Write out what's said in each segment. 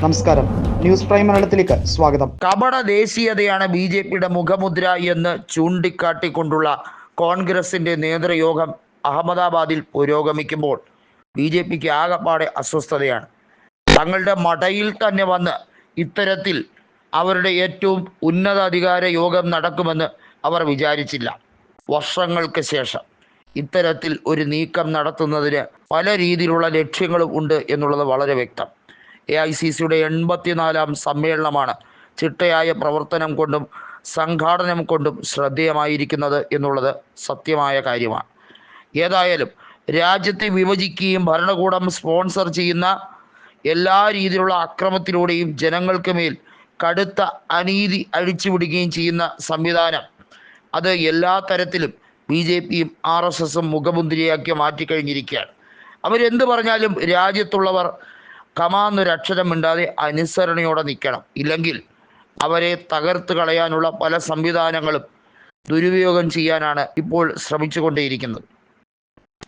നമസ്കാരം. News prime മലയാളത്തിലേക്ക് സ്വാഗതം. കപട ദേശീയതയാണ് ബി ജെ പിയുടെ മുഖമുദ്ര എന്ന് ചൂണ്ടിക്കാട്ടിക്കൊണ്ടുള്ള കോൺഗ്രസിന്റെ നേതൃയോഗം അഹമ്മദാബാദിൽ പുരോഗമിക്കുമ്പോൾ ബി ജെ പിക്ക് ആകപ്പാടെ അസ്വസ്ഥതയാണ്. തങ്ങളുടെ മടയിൽ തന്നെ വന്ന് ഇത്തരത്തിൽ അവരുടെ ഏറ്റവും ഉന്നത അധികാര യോഗം നടക്കുമെന്ന് അവർ വിചാരിച്ചില്ല. വർഷങ്ങൾക്ക് ശേഷം ഇത്തരത്തിൽ ഒരു നീക്കം നടത്തുന്നതിന് പല രീതിയിലുള്ള ലക്ഷ്യങ്ങളും ഉണ്ട് എന്നുള്ളത് വളരെ വ്യക്തം. എ ഐ സി സിയുടെ എൺപത്തിനാലാം സമ്മേളനമാണ് ചിട്ടയായ പ്രവർത്തനം കൊണ്ടും സംഘാടനം കൊണ്ടും ശ്രദ്ധേയമായിരിക്കുന്നത് എന്നുള്ളത് സത്യമായ കാര്യമാണ്. ഏതായാലും രാജ്യത്തെ വിഭജിക്കുകയും ഭരണകൂടം സ്പോൺസർ ചെയ്യുന്ന എല്ലാ രീതിയിലുള്ള അക്രമത്തിലൂടെയും ജനങ്ങൾക്ക് മേൽ കടുത്ത അനീതി അഴിച്ചുവിടുകയും ചെയ്യുന്ന സംവിധാനം അത് എല്ലാ തരത്തിലും ബി ജെ പിയും ആർ എസ് എസും മുഖമുന്തിരിയാക്കി മാറ്റിക്കഴിഞ്ഞിരിക്കുകയാണ്. അവരെന്ത് പറഞ്ഞാലും രാജ്യത്തുള്ളവർ കമാന്നൊരക്ഷരം മിണ്ടാതെ അനുസരണയോടെ നിൽക്കണം. ഇല്ലെങ്കിൽ അവരെ തകർത്ത് കളയാനുള്ള പല സംവിധാനങ്ങളും ദുരുപയോഗം ചെയ്യാനാണ് ഇപ്പോൾ ശ്രമിച്ചുകൊണ്ടേയിരിക്കുന്നത്.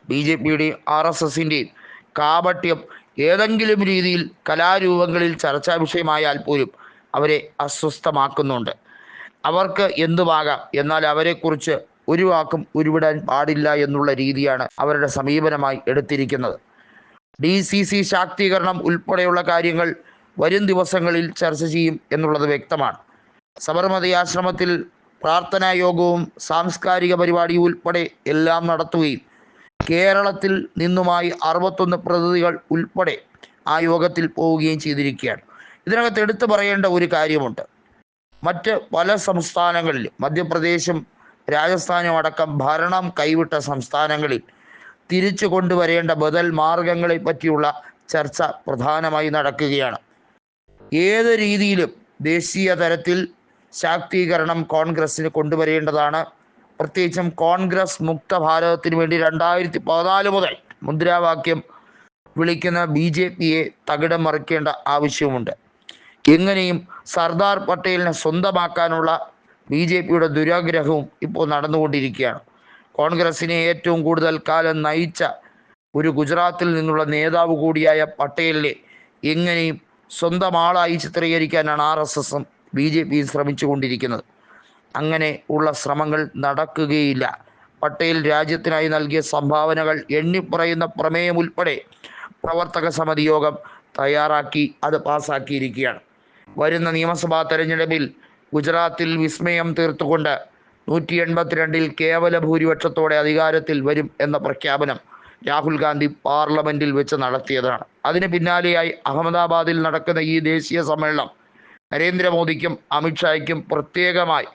ബി ജെ പിയുടെയും ആർ എസ് എസിന്റെയും കാപട്യം ഏതെങ്കിലും രീതിയിൽ കലാരൂപങ്ങളിൽ ചർച്ചാ വിഷയമായാൽ പോലും അവരെ അസ്വസ്ഥമാക്കുന്നുണ്ട്. അവർക്ക് എന്തുമാകാം? എന്നാൽ അവരെക്കുറിച്ച് ഒരു വാക്കും ഉരുവിടാൻ പാടില്ല എന്നുള്ള രീതിയാണ് അവരുടെ സമീപനമായി എടുത്തിരിക്കുന്നത്. ഡി സി സി ശാക്തീകരണം ഉൾപ്പെടെയുള്ള കാര്യങ്ങൾ വരും ദിവസങ്ങളിൽ ചർച്ച ചെയ്യും എന്നുള്ളത് വ്യക്തമാണ്. സബർമതി ആശ്രമത്തിൽ പ്രാർത്ഥനാ യോഗവും സാംസ്കാരിക പരിപാടിയും ഉൾപ്പെടെ എല്ലാം നടത്തുകയും കേരളത്തിൽ നിന്നുമായി അറുപത്തൊന്ന് പ്രതിനിധികൾ ഉൾപ്പെടെ ആ യോഗത്തിൽ പോവുകയും ചെയ്തിരിക്കുകയാണ്. ഇതിനകത്ത് എടുത്തു പറയേണ്ട ഒരു കാര്യമുണ്ട്. മറ്റ് പല സംസ്ഥാനങ്ങളിലും മധ്യപ്രദേശും രാജസ്ഥാനും അടക്കം ഭരണം കൈവിട്ട സംസ്ഥാനങ്ങളിൽ തിരിച്ചു കൊണ്ടുവരേണ്ട ബദൽ മാർഗങ്ങളെ പറ്റിയുള്ള ചർച്ച പ്രധാനമായി നടക്കുകയാണ്. ഏത് രീതിയിലും ദേശീയ തലത്തിൽ ശാക്തീകരണം കോൺഗ്രസ്സിന് കൊണ്ടുവരേണ്ടതാണ്. പ്രത്യേകിച്ചും കോൺഗ്രസ് മുക്ത ഭാരതത്തിന് വേണ്ടി രണ്ടായിരത്തി പതിനാല് മുതൽ മുദ്രാവാക്യം വിളിക്കുന്ന ബി ജെ പിയെ തകിടം മറിക്കേണ്ട ആവശ്യമുണ്ട്. എങ്ങനെയും സർദാർ പട്ടേലിനെ സ്വന്തമാക്കാനുള്ള ബി ജെ പിയുടെ ദുരാഗ്രഹവും ഇപ്പോൾ നടന്നുകൊണ്ടിരിക്കുകയാണ്. കോൺഗ്രസിനെ ഏറ്റവും കൂടുതൽ കാലം നയിച്ച ഒരു ഗുജറാത്തിൽ നിന്നുള്ള നേതാവ് കൂടിയായ പട്ടേലിനെ എങ്ങനെയും സ്വന്തം ആളായി ചിത്രീകരിക്കാനാണ് ആർ എസ് എസും ബി ജെ പിയും ശ്രമിച്ചുകൊണ്ടിരിക്കുന്നത്? അങ്ങനെ ഉള്ള ശ്രമങ്ങൾ നടക്കുകയില്ല. പട്ടേൽ രാജ്യത്തിനായി നൽകിയ സംഭാവനകൾ എണ്ണിപ്പറയുന്ന പ്രമേയം ഉൾപ്പെടെ പ്രവർത്തക സമിതി യോഗം തയ്യാറാക്കി അത് പാസാക്കിയിരിക്കുകയാണ്. വരുന്ന നിയമസഭാ തെരഞ്ഞെടുപ്പിൽ ഗുജറാത്തിൽ വിസ്മയം തീർത്തുകൊണ്ട് നൂറ്റി എൺപത്തിരണ്ടിൽ കേവല ഭൂരിപക്ഷത്തോടെ അധികാരത്തിൽ വരും എന്ന പ്രഖ്യാപനം രാഹുൽ ഗാന്ധി പാർലമെന്റിൽ വെച്ച് നടത്തിയതാണ്. അതിന് പിന്നാലെയായി അഹമ്മദാബാദിൽ നടക്കുന്ന ഈ ദേശീയ സമ്മേളനം നരേന്ദ്രമോദിക്കും അമിത്ഷായ്ക്കും പ്രത്യേകമായി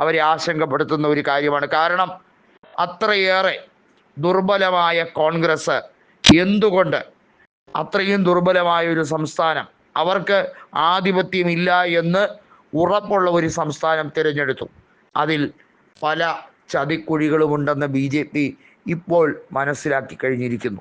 അവരെ ആശങ്കപ്പെടുത്തുന്ന ഒരു കാര്യമാണ്. കാരണം അത്രയേറെ ദുർബലമായ കോൺഗ്രസ് എന്തുകൊണ്ട് അത്രയും ദുർബലമായ ഒരു സംസ്ഥാനം അവർക്ക് ആധിപത്യമില്ല എന്ന് ഉറപ്പുള്ള ഒരു സംസ്ഥാനം തിരഞ്ഞെടുത്തു. അതിൽ പല ചതിക്കുഴികളുമുണ്ടെന്ന് ബി ജെ പി ഇപ്പോൾ മനസ്സിലാക്കി കഴിഞ്ഞിരിക്കുന്നു.